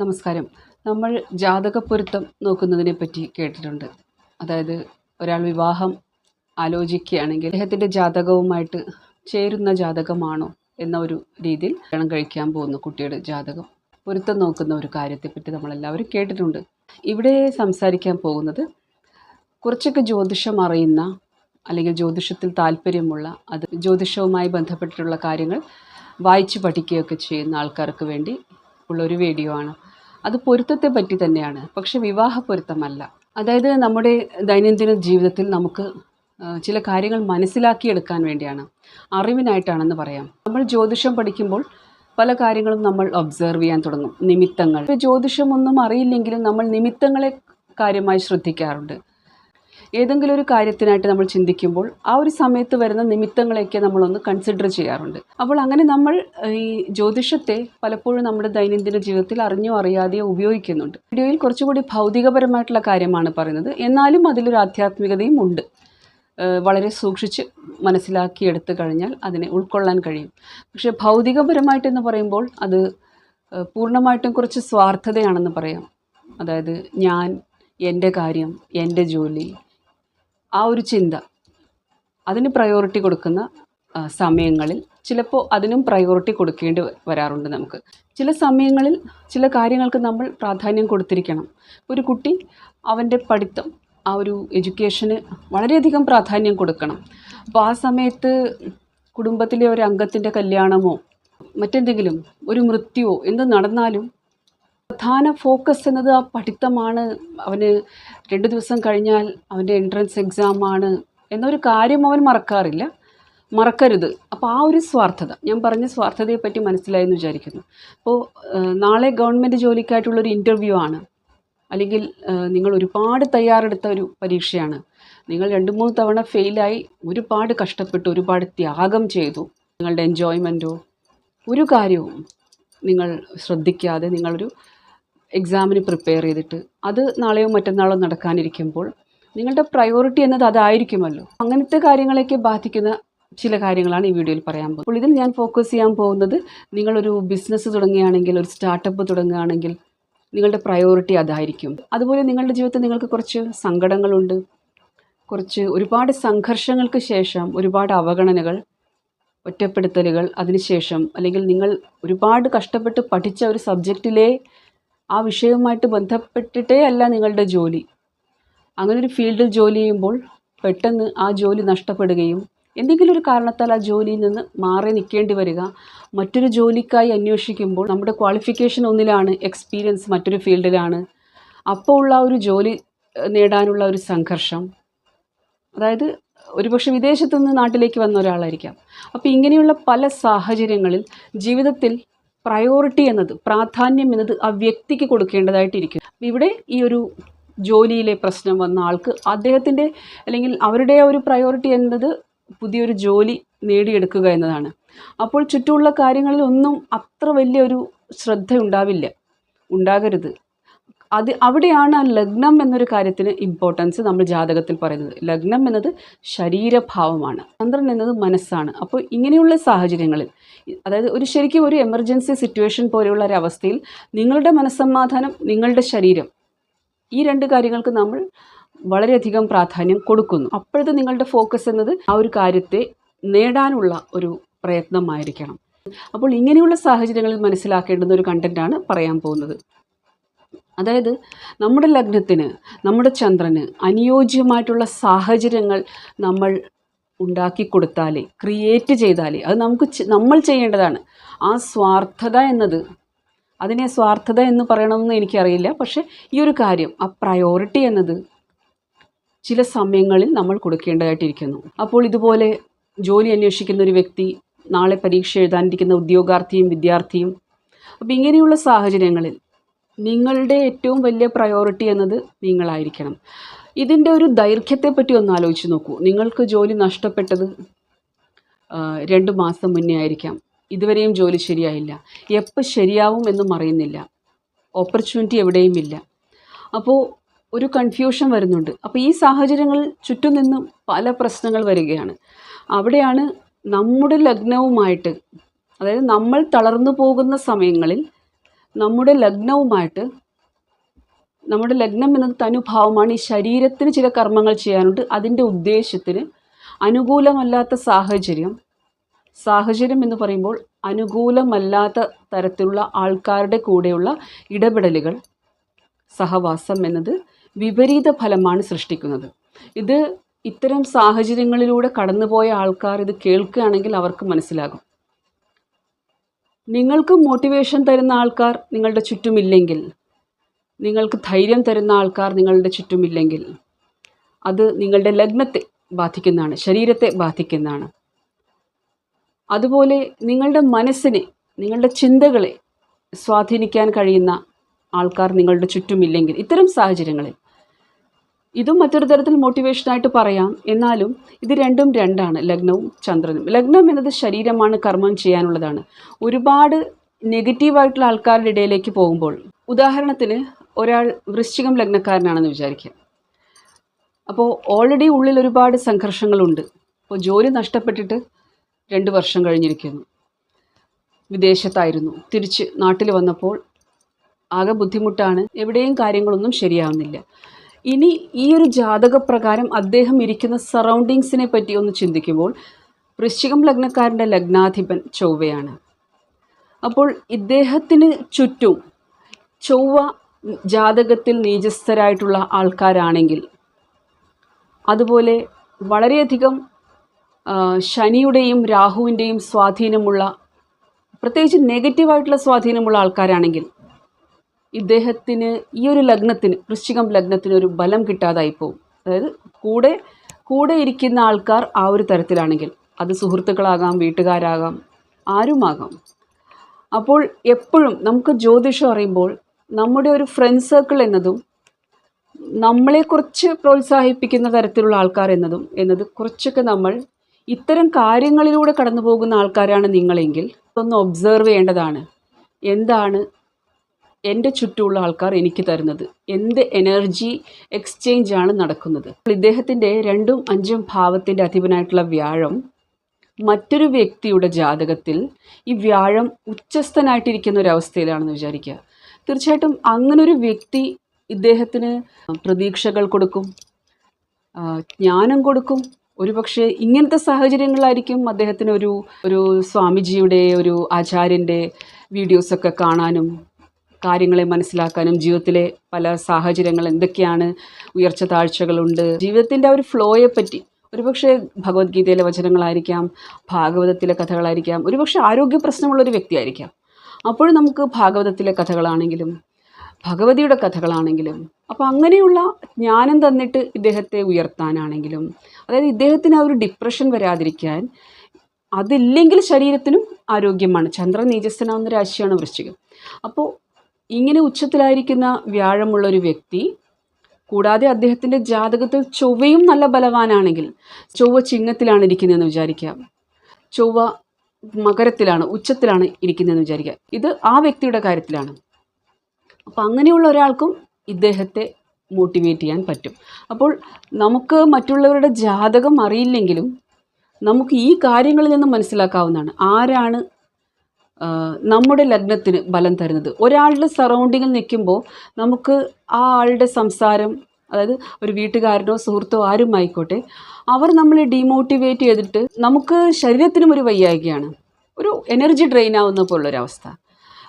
നമസ്കാരം. നമ്മൾ ജാതകപ്പൊരുത്തം നോക്കുന്നതിനെ പറ്റി കേട്ടിട്ടുണ്ട്. അതായത് ഒരാൾ വിവാഹം ആലോചിക്കുകയാണെങ്കിൽ അദ്ദേഹത്തിന്റെ ജാതകവുമായിട്ട് ചേരുന്ന ജാതകമാണോ എന്ന ഒരു രീതിയിൽ കല്യാണം കഴിക്കാൻ പോകുന്ന കുട്ടിയുടെ ജാതകം. പൊരുത്തം നോക്കുന്ന ഒരു കാര്യത്തെപ്പറ്റി നമ്മളെല്ലാവരും കേട്ടിട്ടുണ്ട്. ഇവിടെ സംസാരിക്കാൻ പോകുന്നത് കുറച്ചൊക്കെ ജ്യോതിഷം അറിയുന്ന അല്ലെങ്കിൽ ജ്യോതിഷത്തിൽ താല്പര്യമുള്ള അത് ജ്യോതിഷവുമായി ബന്ധപ്പെട്ടിട്ടുള്ള കാര്യങ്ങൾ വായിച്ച് പഠിക്കുകയൊക്കെ ചെയ്യുന്ന ആൾക്കാർക്ക് വേണ്ടി ഉള്ളൊരു വീഡിയോ ആണ്. അത് പൊരുത്തത്തെ പറ്റി തന്നെയാണ്. പക്ഷെ വിവാഹ പൊരുത്തമല്ല. അതായത് നമ്മുടെ ദൈനംദിന ജീവിതത്തിൽ നമുക്ക് ചില കാര്യങ്ങൾ മനസ്സിലാക്കിയെടുക്കാൻ വേണ്ടിയാണ്. അറിവിനായിട്ടാണെന്ന് പറയാം. നമ്മൾ ജ്യോതിഷം പഠിക്കുമ്പോൾ പല കാര്യങ്ങളും നമ്മൾ ഒബ്സർവ് ചെയ്യാൻ തുടങ്ങും. നിമിത്തങ്ങൾ. ജ്യോതിഷമൊന്നും അറിയില്ലെങ്കിലും നമ്മൾ നിമിത്തങ്ങളെ കാര്യമായി ശ്രദ്ധിക്കാറുണ്ട്. ഏതെങ്കിലും ഒരു കാര്യത്തിനായിട്ട് നമ്മൾ ചിന്തിക്കുമ്പോൾ ആ ഒരു സമയത്ത് വരുന്ന നിമിത്തങ്ങളെയൊക്കെ നമ്മളൊന്ന് കൺസിഡർ ചെയ്യാറുണ്ട്. അപ്പോൾ അങ്ങനെ നമ്മൾ ഈ ജ്യോതിഷത്തെ പലപ്പോഴും നമ്മുടെ ദൈനംദിന ജീവിതത്തിൽ അറിഞ്ഞോ അറിയാതെയോ ഉപയോഗിക്കുന്നുണ്ട്. വീഡിയോയിൽ കുറച്ചുകൂടി ഭൗതികപരമായിട്ടുള്ള കാര്യമാണ് പറയുന്നത്. എന്നാലും അതിലൊരു ആധ്യാത്മികതയും ഉണ്ട്. വളരെ സൂക്ഷിച്ച് മനസ്സിലാക്കിയെടുത്തു കഴിഞ്ഞാൽ അതിനെ ഉൾക്കൊള്ളാൻ കഴിയും. പക്ഷേ ഭൗതികപരമായിട്ടെന്ന് പറയുമ്പോൾ അത് പൂർണമായിട്ടും കുറച്ച് സ്വാർത്ഥതയാണെന്ന് പറയാം. അതായത് ഞാൻ എന്റെ കാര്യം എന്റെ ജോലി ആ ഒരു ചിന്ത അതിന് പ്രയോറിറ്റി കൊടുക്കുന്ന സമയങ്ങളിൽ ചിലപ്പോൾ അതിനും പ്രയോറിറ്റി കൊടുക്കേണ്ടി വരാറുണ്ട് നമുക്ക്. ചില സമയങ്ങളിൽ ചില കാര്യങ്ങൾക്ക് നമ്മൾ പ്രാധാന്യം കൊടുത്തിരിക്കണം. ഒരു കുട്ടി അവന്റെ പഠിത്തം ആ ഒരു എഡ്യൂക്കേഷന് വളരെയധികം പ്രാധാന്യം കൊടുക്കണം. അപ്പോൾ ആ സമയത്ത് കുടുംബത്തിലെ ഒരു അംഗത്തിന്റെ കല്യാണമോ മറ്റെന്തെങ്കിലും ഒരു മൃത്യുവോ എന്ത് നടന്നാലും പ്രധാന ഫോക്കസ് എന്നത് ആ പഠിത്തമാണ്. അവന് രണ്ട് ദിവസം കഴിഞ്ഞാൽ അവന്റെ എൻട്രൻസ് എക്സാം ആണ് എന്നൊരു കാര്യം അവൻ മറക്കാറില്ല. മറക്കരുത്. അപ്പോൾ ആ ഒരു സ്വാർത്ഥത. ഞാൻ പറഞ്ഞ സ്വാർത്ഥതയെ പറ്റി മനസ്സിലായെന്ന് വിചാരിക്കുന്നു. അപ്പോൾ നാളെ ഗവൺമെന്റ് ജോലിക്കായിട്ടുള്ളൊരു ഇന്റർവ്യൂ ആണ്. അല്ലെങ്കിൽ നിങ്ങൾ ഒരുപാട് തയ്യാറെടുത്ത ഒരു പരീക്ഷയാണ്. നിങ്ങൾ രണ്ട് മൂന്ന് തവണ ഫെയിലായി ഒരുപാട് കഷ്ടപ്പെട്ടു ഒരുപാട് ത്യാഗം ചെയ്തു. നിങ്ങളുടെ എൻജോയ്മെന്റോ ഒരു കാര്യവും നിങ്ങൾ ശ്രദ്ധിക്കാതെ നിങ്ങളൊരു എക്സാമിന് പ്രിപ്പയർ ചെയ്തിട്ട്. അത് നാളെയോ മറ്റന്നാളോ നടക്കാനിരിക്കുമ്പോൾ നിങ്ങളുടെ പ്രയോറിറ്റി എന്നത് അതായിരിക്കുമല്ലോ. അങ്ങനത്തെ കാര്യങ്ങളെയൊക്കെ ബാധിക്കുന്ന ചില കാര്യങ്ങളാണ് ഈ വീഡിയോയിൽ പറയാൻ പോകുന്നത്. അപ്പോൾ ഇതിൽ ഞാൻ ഫോക്കസ് ചെയ്യാൻ പോകുന്നത് നിങ്ങളൊരു ബിസിനസ് തുടങ്ങുകയാണെങ്കിൽ ഒരു സ്റ്റാർട്ടപ്പ് തുടങ്ങുകയാണെങ്കിൽ നിങ്ങളുടെ പ്രയോറിറ്റി അതായിരിക്കും. അതുപോലെ നിങ്ങളുടെ ജീവിതത്തിൽ നിങ്ങൾക്ക് കുറച്ച് സങ്കടങ്ങളുണ്ട്. കുറച്ച് ഒരുപാട് സംഘർഷങ്ങൾക്ക് ശേഷം ഒരുപാട് അവഗണനകൾ ഒറ്റപ്പെടുത്തലുകൾ അതിനുശേഷം അല്ലെങ്കിൽ നിങ്ങൾ ഒരുപാട് കഷ്ടപ്പെട്ട് പഠിച്ച ഒരു സബ്ജക്റ്റിലെ ആ വിഷയവുമായിട്ട് ബന്ധപ്പെട്ടിട്ടേ അല്ല നിങ്ങളുടെ ജോലി. അങ്ങനെ ഒരു ഫീൽഡിൽ ജോലി ചെയ്യുമ്പോൾ പെട്ടെന്ന് ആ ജോലി നഷ്ടപ്പെടുകയും എന്തെങ്കിലും ഒരു കാരണത്താൽ ആ ജോലിയിൽ നിന്ന് മാറി നിൽക്കേണ്ടി വരിക. മറ്റൊരു ജോലിക്കായി അന്വേഷിക്കുമ്പോൾ നമ്മുടെ ക്വാളിഫിക്കേഷൻ ഒന്നിലാണ് എക്സ്പീരിയൻസ് മറ്റൊരു ഫീൽഡിലാണ്. അപ്പോൾ ഉള്ള ഒരു ജോലി നേടാനുള്ള ഒരു സംഘർഷം. അതായത് ഒരുപക്ഷെ വിദേശത്തുനിന്ന് നാട്ടിലേക്ക് വന്ന ഒരാളായിരിക്കാം. അപ്പോൾ ഇങ്ങനെയുള്ള പല സാഹചര്യങ്ങളിൽ ജീവിതത്തിൽ പ്രയോറിറ്റി എന്നത് പ്രാധാന്യം എന്നത് ആ വ്യക്തിക്ക് കൊടുക്കേണ്ടതായിട്ടിരിക്കും. ഇവിടെ ഈ ഒരു ജോലിയിലെ പ്രശ്നം വന്ന ആൾക്ക് അദ്ദേഹത്തിന്റെ അല്ലെങ്കിൽ അവരുടെ ഒരു പ്രയോറിറ്റി എന്നത് പുതിയൊരു ജോലി നേടിയെടുക്കുക എന്നതാണ്. അപ്പോൾ ചുറ്റുമുള്ള കാര്യങ്ങളിൽ ഒന്നും അത്ര വലിയൊരു ശ്രദ്ധ ഉണ്ടാവില്ല ഉണ്ടാകരുത്. അത് അവിടെയാണ് ആ ലഗ്നം എന്നൊരു കാര്യത്തിന് ഇമ്പോർട്ടൻസ് നമ്മൾ ജാതകത്തിൽ പറയുന്നത്. ലഗ്നം എന്നത് ശരീരഭാവമാണ്. ചന്ദ്രൻ എന്നത് മനസ്സാണ്. അപ്പോൾ ഇങ്ങനെയുള്ള സാഹചര്യങ്ങളിൽ അതായത് ഒരു ശരിക്കും ഒരു എമർജൻസി സിറ്റുവേഷൻ പോലെയുള്ള ഒരു അവസ്ഥയിൽ നിങ്ങളുടെ മനസ്സമാധാനം നിങ്ങളുടെ ശരീരം ഈ രണ്ട് കാര്യങ്ങൾക്ക് നമ്മൾ വളരെയധികം പ്രാധാന്യം കൊടുക്കുന്നു. അപ്പോഴത്തെ നിങ്ങളുടെ ഫോക്കസ് എന്നത് ആ ഒരു കാര്യത്തെ നേടാനുള്ള ഒരു പ്രയത്നമായിരിക്കണം. അപ്പോൾ ഇങ്ങനെയുള്ള സാഹചര്യങ്ങളിൽ മനസ്സിലാക്കേണ്ടുന്ന ഒരു കണ്ടന്റാണ് പറയാൻ പോകുന്നത്. അതായത് നമ്മുടെ ലഗ്നത്തിന് നമ്മുടെ ചന്ദ്രന് അനുയോജ്യമായിട്ടുള്ള സാഹചര്യങ്ങൾ നമ്മൾ ഉണ്ടാക്കി കൊടുത്താലേ ക്രിയേറ്റ് ചെയ്താലേ അത് നമുക്ക് നമ്മൾ ചെയ്യേണ്ടതാണ്. ആ സ്വാർത്ഥത എന്നത് അതിനെ സ്വാർത്ഥത എന്ന് പറയണമെന്ന് എനിക്കറിയില്ല. പക്ഷേ ഈ ഒരു കാര്യം ആ പ്രയോറിറ്റി എന്നത് ചില സമയങ്ങളിൽ നമ്മൾ കൊടുക്കേണ്ടതായിട്ടിരിക്കുന്നു. അപ്പോൾ ഇതുപോലെ ജോലി അന്വേഷിക്കുന്ന ഒരു വ്യക്തി നാളെ പരീക്ഷ എഴുതാനിരിക്കുന്ന ഉദ്യോഗാർത്ഥിയും വിദ്യാർത്ഥിയും അപ്പോൾ ഇങ്ങനെയുള്ള സാഹചര്യങ്ങളിൽ നിങ്ങളുടെ ഏറ്റവും വലിയ പ്രയോറിറ്റി എന്നത് നിങ്ങളായിരിക്കണം. ഇതിന്റെ ഒരു ദൈർഘ്യത്തെപ്പറ്റി ഒന്ന് ആലോചിച്ച് നോക്കൂ. നിങ്ങൾക്ക് ജോലി നഷ്ടപ്പെട്ടത് രണ്ട് മാസം മുന്നേ ആയിരിക്കാം. ഇതുവരെയും ജോലി ശരിയായില്ല. എപ്പോൾ ശരിയാവും എന്നും അറിയുന്നില്ല ഓപ്പർച്യൂണിറ്റി എവിടെയും ഇല്ല. അപ്പോൾ ഒരു കൺഫ്യൂഷൻ വരുന്നുണ്ട്. അപ്പോൾ ഈ സാഹചര്യങ്ങൾ ചുറ്റും നിന്നും പല പ്രശ്നങ്ങൾ വരികയാണ്. അവിടെയാണ് നമ്മുടെ ലഗ്നവുമായിട്ട് അതായത് നമ്മൾ തളർന്നു പോകുന്ന സമയങ്ങളിൽ നമ്മുടെ ലഗ്നവുമായിട്ട് നമ്മുടെ ലഗ്നം എന്നത് തനുഭാവമാണ്. ഈ ശരീരത്തിന് ചില കർമ്മങ്ങൾ ചെയ്യാനുണ്ട്. അതിന്റെ ഉദ്ദേശത്തിന് അനുകൂലമല്ലാത്ത സാഹചര്യം സാഹചര്യം എന്ന് പറയുമ്പോൾ അനുകൂലമല്ലാത്ത തരത്തിലുള്ള ആൾക്കാരുടെ കൂടെയുള്ള ഇടപെടലുകൾ സഹവാസം എന്നത് വിപരീത ഫലമാണ് സൃഷ്ടിക്കുന്നത്. ഇത് ഇത്തരം സാഹചര്യങ്ങളിലൂടെ കടന്നുപോയ ആൾക്കാർ ഇത് കേൾക്കുകയാണെങ്കിൽ അവർക്ക് മനസ്സിലാകും. നിങ്ങൾക്ക് മോട്ടിവേഷൻ തരുന്ന ആൾക്കാർ നിങ്ങളുടെ ചുറ്റുമില്ലെങ്കിൽ. നിങ്ങൾക്ക് ധൈര്യം തരുന്ന ആൾക്കാർ നിങ്ങളുടെ ചുറ്റുമില്ലെങ്കിൽ. അത് നിങ്ങളുടെ ലഗ്നത്തെ ബാധിക്കുന്നതാണ് ശരീരത്തെ ബാധിക്കുന്നതാണ്. അതുപോലെ നിങ്ങളുടെ മനസ്സിനെ നിങ്ങളുടെ ചിന്തകളെ സ്വാധീനിക്കാൻ കഴിയുന്ന ആൾക്കാർ നിങ്ങളുടെ ചുറ്റുമില്ലെങ്കിൽ. ഇത്തരം സാഹചര്യങ്ങളിൽ ഇതും മറ്റൊരു തരത്തിൽ മോട്ടിവേഷനായിട്ട് പറയാം. എന്നാലും ഇത് രണ്ടും രണ്ടാണ് ലഗ്നവും ചന്ദ്രനും. ലഗ്നം എന്നത് ശരീരമാണ് കർമ്മം ചെയ്യാനുള്ളതാണ്. ഒരുപാട് നെഗറ്റീവായിട്ടുള്ള ആൾക്കാരുടെ ഇടയിലേക്ക് പോകുമ്പോൾ ഉദാഹരണത്തിന് ഒരാൾ വൃശ്ചികം ലഗ്നക്കാരനാണെന്ന് വിചാരിക്കുക. അപ്പോൾ ഓൾറെഡി ഉള്ളിൽ ഒരുപാട് സംഘർഷങ്ങളുണ്ട്. അപ്പോൾ ജോലി നഷ്ടപ്പെട്ടിട്ട് രണ്ട് വർഷം കഴിഞ്ഞിരിക്കുന്നു. വിദേശത്തായിരുന്നു. തിരിച്ച് നാട്ടിൽ വന്നപ്പോൾ ആകെ ബുദ്ധിമുട്ടാണ്. എവിടെയും കാര്യങ്ങളൊന്നും ശരിയാവുന്നില്ല. ഇനി ഈ ഒരു ജാതകപ്രകാരം അദ്ദേഹം ഇരിക്കുന്ന സറൗണ്ടിങ്സിനെ പറ്റി ഒന്ന് ചിന്തിക്കുമ്പോൾ വൃശ്ചികം ലഗ്നക്കാരന്റെ ലഗ്നാധിപൻ ചൊവ്വയാണ്. അപ്പോൾ ഇദ്ദേഹത്തിന് ചുറ്റും ചൊവ്വ ജാതകത്തിൽ നീചസ്ഥരായിട്ടുള്ള ആൾക്കാരാണെങ്കിൽ അതുപോലെ വളരെയധികം ശനിയുടെയും രാഹുവിന്റെയും സ്വാധീനമുള്ള പ്രത്യേകിച്ച് നെഗറ്റീവായിട്ടുള്ള സ്വാധീനമുള്ള ആൾക്കാരാണെങ്കിൽ ഇദ്ദേഹത്തിന് ഈ ഒരു ലഗ്നത്തിന് വൃശ്ചികം ലഗ്നത്തിന് ഒരു ബലം കിട്ടാതായി പോകും അതായത് കൂടെ കൂടെ ഇരിക്കുന്ന ആൾക്കാർ ആ ഒരു തരത്തിലാണെങ്കിൽ അത് സുഹൃത്തുക്കളാകാം വീട്ടുകാരാകാം ആരുമാകാം. അപ്പോൾ എപ്പോഴും നമുക്ക് ജ്യോതിഷം അറിയുമ്പോൾ നമ്മുടെ ഒരു ഫ്രണ്ട് സർക്കിൾ എന്നതും നമ്മളെക്കുറിച്ച് പ്രോത്സാഹിപ്പിക്കുന്ന തരത്തിലുള്ള ആൾക്കാർ എന്നതും എന്നത് കുറച്ചൊക്കെ നമ്മൾ ഇത്തരം കാര്യങ്ങളിലൂടെ കടന്നു പോകുന്ന ആൾക്കാരാണ് നിങ്ങളെങ്കിൽ ഒന്ന് ഒബ്സേർവ് ചെയ്യേണ്ടതാണ്. എന്താണ് എന്റെ ചുറ്റുമുള്ള ആൾക്കാർ എനിക്ക് തരുന്നത്. എന്ത് എനർജി എക്സ്ചേഞ്ച് ആണ് നടക്കുന്നത്. ഇദ്ദേഹത്തിന്റെ രണ്ടും അഞ്ചും ഭാവത്തിന്റെ അധിപനായിട്ടുള്ള വ്യാഴം മറ്റൊരു വ്യക്തിയുടെ ജാതകത്തിൽ ഈ വ്യാഴം ഉച്ചസ്ഥനായിട്ടിരിക്കുന്ന ഒരു അവസ്ഥയിലാണെന്ന് വിചാരിക്കുക. തീർച്ചയായിട്ടും അങ്ങനൊരു വ്യക്തി ഇദ്ദേഹത്തിന് പ്രതീക്ഷകൾ കൊടുക്കും ജ്ഞാനം കൊടുക്കും. ഒരുപക്ഷെ ഇങ്ങനത്തെ സാഹചര്യങ്ങളിലായിരിക്കും അദ്ദേഹത്തിന് ഒരു ഒരു സ്വാമിജിയുടെ ഒരു ആചാര്യന്റെ വീഡിയോസൊക്കെ കാണാനും കാര്യങ്ങളെ മനസ്സിലാക്കാനും ജീവിതത്തിലെ പല സാഹചര്യങ്ങൾ എന്തൊക്കെയാണ് ഉയർച്ച താഴ്ചകളുണ്ട്. ജീവിതത്തിന്റെ ആ ഒരു ഫ്ലോയെ പറ്റി ഒരുപക്ഷെ ഭഗവത്ഗീതയിലെ വചനങ്ങളായിരിക്കാം ഭാഗവതത്തിലെ കഥകളായിരിക്കാം ഒരുപക്ഷെ ആരോഗ്യ പ്രശ്നമുള്ളൊരു വ്യക്തിയായിരിക്കാം. അപ്പോൾ നമുക്ക് ഭാഗവതത്തിലെ കഥകളാണെങ്കിലും ഭഗവതിയുടെ കഥകളാണെങ്കിലും അപ്പോൾ അങ്ങനെയുള്ള ജ്ഞാനം തന്നിട്ട് ഇദ്ദേഹത്തെ ഉയർത്താനാണെങ്കിലും അതായത് ഇദ്ദേഹത്തിന് ആ ഒരു ഡിപ്രഷൻ വരാതിരിക്കാൻ അതില്ലെങ്കിൽ ശരീരത്തിനും ആരോഗ്യമാണ്. ചന്ദ്രൻ നീചസ്ഥനാവുന്ന രാശിയാണ് വൃശ്ചികം. അപ്പോൾ ഇങ്ങനെ ഉച്ചത്തിലായിരിക്കുന്ന വ്യാഴമുള്ള ഒരു വ്യക്തി കൂടാതെ അദ്ദേഹത്തിന്റെ ജാതകത്തിൽ ചൊവ്വയും നല്ല ബലവാനാണെങ്കിൽ ചൊവ്വ ചിങ്ങത്തിലാണ് ഇരിക്കുന്നതെന്ന് വിചാരിക്കാം ചൊവ്വ മകരത്തിലാണ് ഉച്ചത്തിലാണ് ഇരിക്കുന്നതെന്ന് വിചാരിക്കുക. ഇത് ആ വ്യക്തിയുടെ കാര്യത്തിലാണ്. അപ്പം അങ്ങനെയുള്ള ഒരാൾക്കും ഇദ്ദേഹത്തെ മോട്ടിവേറ്റ് ചെയ്യാൻ പറ്റും. അപ്പോൾ നമുക്ക് മറ്റുള്ളവരുടെ ജാതകം അറിയില്ലെങ്കിലും നമുക്ക് ഈ കാര്യങ്ങളിൽ നിന്ന് മനസ്സിലാക്കാവുന്നതാണ് ആരാണ് നമ്മുടെ ലഗ്നത്തിന് ബലം തരുന്നത്. ഒരാളുടെ സറൗണ്ടിങ്ങിൽ നിൽക്കുമ്പോൾ നമുക്ക് ആ ആളുടെ സംസാരം അതായത് ഒരു വീട്ടുകാരനോ സുഹൃത്തോ ആരും ആയിക്കോട്ടെ അവർ നമ്മളെ ഡീമോട്ടിവേറ്റ് ചെയ്തിട്ട് നമുക്ക് ശരീരത്തിനും ഒരു വയ്യായികയാണ്. ഒരു എനർജി ഡ്രെയിൻ ആവുന്ന പോലുള്ളൊരവസ്ഥ